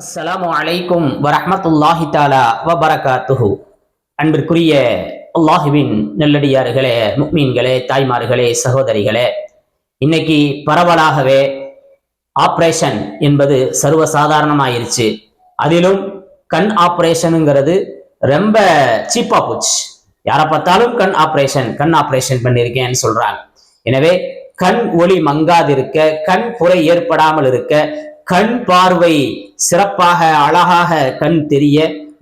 அஸ்லாம் வலைக்கும் வரமத்துல்லாஹி தாலா வபரகாத்துஹு. அன்பிற்குரிய அல்லாஹுவின் நெல்லடியார்களே முக்மீன்களே தாய்மார்களே சகோதரிகளே இன்னைக்கு பரவலாகவே ஆப்ரேஷன் என்பது சர்வசாதாரணமாயிருச்சு. அதிலும் கண் ஆப்ரேஷனுங்கிறது ரொம்ப சீப்பா போச்சு. யாரை பார்த்தாலும் கண் ஆப்ரேஷன் கண் ஆப்ரேஷன் பண்ணியிருக்கேன்னு சொல்றாங்க. எனவே கண் ஒளி மங்காதிருக்க கண் புரை ஏற்படாமல் இருக்க கண் பார்வை சிறப்பாக அழகாக கண் தெரிய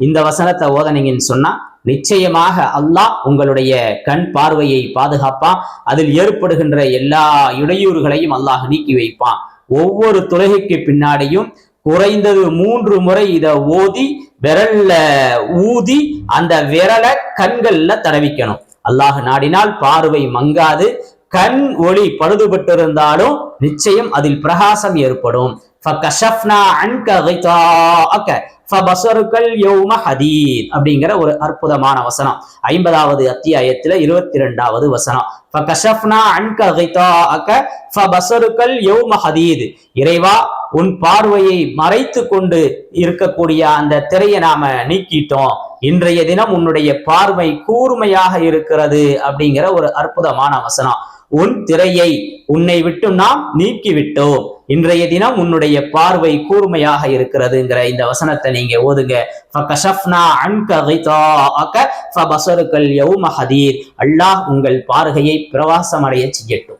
இந்த வசனத்தை ஓதனீங்கன்னு சொன்னா நிச்சயமாக அல்லாஹ் உங்களுடைய கண் பார்வையை பாதுகாப்பான். அதில் ஏற்படுகின்ற எல்லா இடையூறுகளையும் அல்லாஹ் நீக்கி வைப்பான். ஒவ்வொரு துறைக்கு பின்னாடியும் குறைந்தது மூன்று முறை இத ஓதி விரல்ல ஊதி அந்த விரலை கண்கள்ல தடவிக்கணும். அல்லாஹ் நாடினால் பார்வை மங்காது கண் ஒளி பழுதுபட்டிருந்தாலும் நிச்சயம் அதில் பிரகாசம் ஏற்படும். அப்படிங்கிற ஒரு அற்புதமான வசனம். ஐம்பதாவது அத்தியாயத்துல இருபத்தி ரெண்டாவது வசனம் இறைவா உன் பார்வையை மறைத்து கொண்டு இருக்கக்கூடிய அந்த திரையை நாம நீக்கிட்டோம். இன்றைய தினம் உன்னுடைய பார்வை கூர்மையாக இருக்கிறது அப்படிங்கிற ஒரு அற்புதமான வசனம். உன் திரையை உன்னை விட்டு நாம் நீக்கிவிட்டோம். இன்றைய தினம் உன்னுடைய பார்வை கூர்மையாக இருக்கிறதுங்கிற இந்த வசனத்தை நீங்க ஓதுங்க. அல்லாஹ் உங்கள் பார்வையை பிரவாசமடைய செய்யட்டும்.